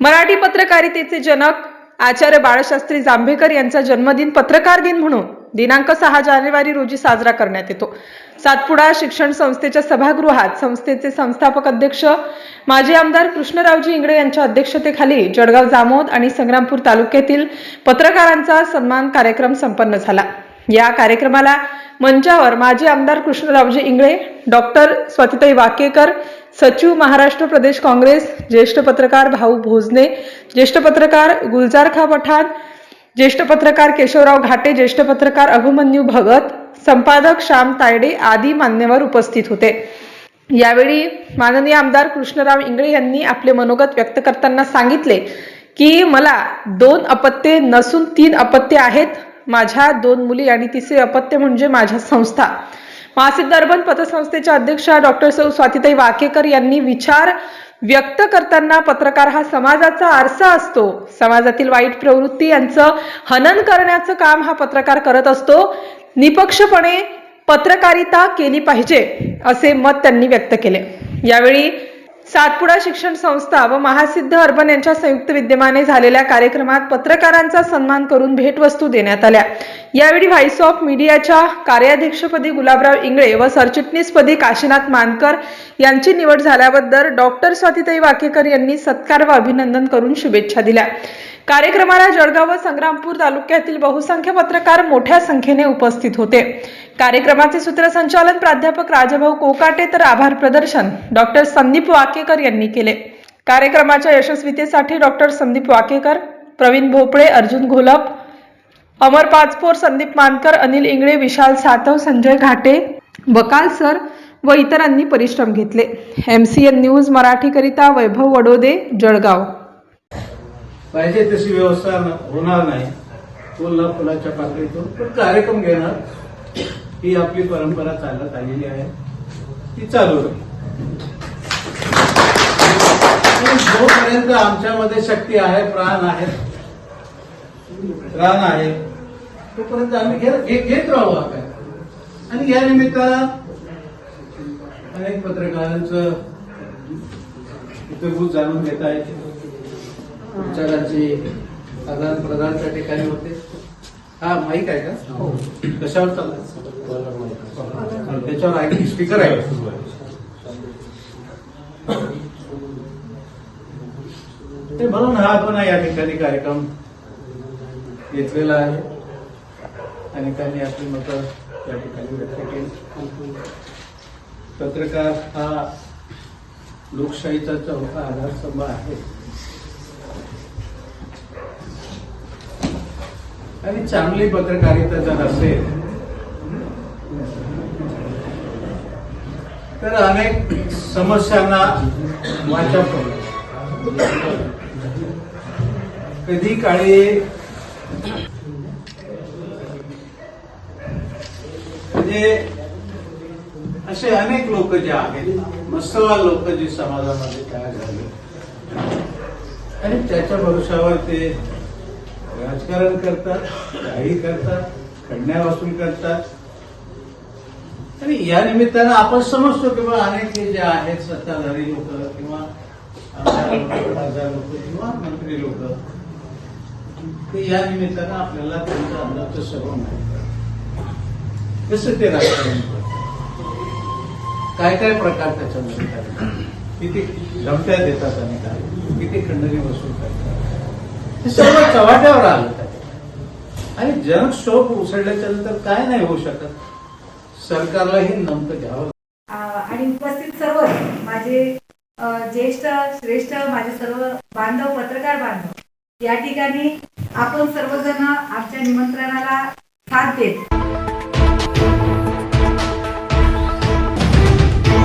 मराठी पत्रकारितेचे जनक आचार्य बाळशास्त्री जांभेकर यांचा जन्मदिन पत्रकार दिन म्हणून दिनांक सहा जानेवारी रोजी साजरा करण्यात येतो. सातपुडा शिक्षण संस्थेच्या सभागृहात संस्थेचे संस्थापक अध्यक्ष माजी आमदार कृष्णरावजी इंगळे यांच्या अध्यक्षतेखाली जळगाव जामोद आणि संग्रामपूर तालुक्यातील पत्रकारांचा सन्मान कार्यक्रम संपन्न झाला. या कार्यक्रमाला मंचावर माजी आमदार कृष्णरावजी इंगळे डॉक्टर स्वातिताई वाकेकर सचिव महाराष्ट्र प्रदेश काँग्रेस ज्येष्ठ पत्रकार भाऊ भोजने ज्येष्ठ पत्रकार गुलजार खा पठाण ज्येष्ठ पत्रकार केशवराव घाटे ज्येष्ठ पत्रकार अभिमन्यू भगत संपादक श्याम तायडे आदी मान्यवर उपस्थित होते. यावेळी माननीय आमदार कृष्णराव इंगळे यांनी आपले मनोगत व्यक्त करताना सांगितले की मला दोन अपत्ये नसून तीन अपत्ये आहेत. माझ्या दोन मुली आणि तिसरे अपत्य म्हणजे माझ्या संस्था. मासिक दर्पण पतसंस्थेच्या अध्यक्षा डॉक्टर सौ स्वातिताई वाकेकर यांनी विचार व्यक्त करताना पत्रकार हा समाजाचा आरसा असतो. समाजातील वाईट प्रवृत्ती यांचं हनन करण्याचं काम हा पत्रकार करत असतो. निपक्षपणे पत्रकारिता केली पाहिजे असे मत त्यांनी व्यक्त केले. यावेळी सातपुडा शिक्षण संस्था व महासिद्ध अर्बन यांच्या संयुक्त विद्यमाने झालेल्या कार्यक्रमात पत्रकारांचा सन्मान करून भेटवस्तू देण्यात आल्या. यावेळी व्हाईस ऑफ मीडियाच्या कार्याध्यक्षपदी गुलाबराव इंगळे व सरचिटणीसपदी काशीनाथ मानकर यांची निवड झाल्याबद्दल डॉक्टर स्वातिताई वाकेकर यांनी सत्कार व अभिनंदन करून शुभेच्छा दिल्या. कार्यक्रमाला जळगाव व संग्रामपूर तालुक्यातील बहुसंख्य पत्रकार मोठ्या संख्येने उपस्थित होते. कार्यक्रमाचे सूत्रसंचालन प्राध्यापक राजभाऊ कोकाटे तर आभार प्रदर्शन डॉक्टर संदीप वाकेकर यांनी केले. कार्यक्रमाच्या यशस्वीतेसाठी डॉक्टर संदीप वाकेकर प्रवीण भोपळे अर्जुन घोलप अमर पाचपोर संदीप मानकर अनिल इंगळे विशाल सातव संजय घाटे बकाल सर व इतरांनी परिश्रम घेतले. एम सी एन न्यूज मराठीकरिता वैभव वडोदे जळगाव. पाहिजे तशी व्यवस्था होणार नाही. फुलाच्या पातळीतून पण कार्यक्रम घेणार. ही आपली परंपरा चालत आलेली आहे. ती चालू राहील. जोपर्यंत आमच्यामध्ये शक्ती आहे प्राण आहे प्राण आहे तोपर्यंत आम्ही घेत घेत राहू आपण. आणि या निमित्तानं अनेक पत्रकारांचं हितगुज जाणून घेता येते विचारांची आदान प्रदान त्या ठिकाणी होते. हा माईक आहे का? हो. कशावर चाललाय? त्याच्यावर आहे स्पीकर आहे. ते म्हणून हा पण या ठिकाणी कार्यक्रम. घेतलेला आहे. अनेकांनी आपली मतं या ठिकाणी व्यक्त केली. पत्रकार हा लोकशाहीचा चौथा आधारस्तंभ आहे. आणि चांगली पत्रकारिता जर असेल तर अनेक समस्यांना वाचा कधी काळी म्हणजे असे अनेक लोक जे आहेत मस्तवाल लोक जे समाजामध्ये तयार झाले आणि त्याच्या भरोशावर ते राजकारण करतात काही करतात खंडण्या वसूल करतात. आणि या निमित्तानं आपण समजतो की बा अनेक जे आहेत सत्ताधारी लोक किंवा लोक, खासदार लोक किंवा मंत्री लोक ते या निमित्तानं आपल्याला त्यांचा अंदाज सर्व माहिती कसं ते राजकारण काय काय प्रकार त्याच्यामध्ये करतात? किती धमक्या देतात अनेक किती खंडणी वसूल करतात? हे सर्व चव्हाट्यावर आलं आणि आणि जनक्षोभ उसळल्याच्या नंतर काय नाही होऊ शकत? सरकारलाही नमतं घ्यावं. आणि उपस्थित सर्व माझे ज्येष्ठ श्रेष्ठ माझे सर्व बांधव पत्रकार बांधव या ठिकाणी आपण सर्वजण आमच्या निमंत्रणाला साथ देत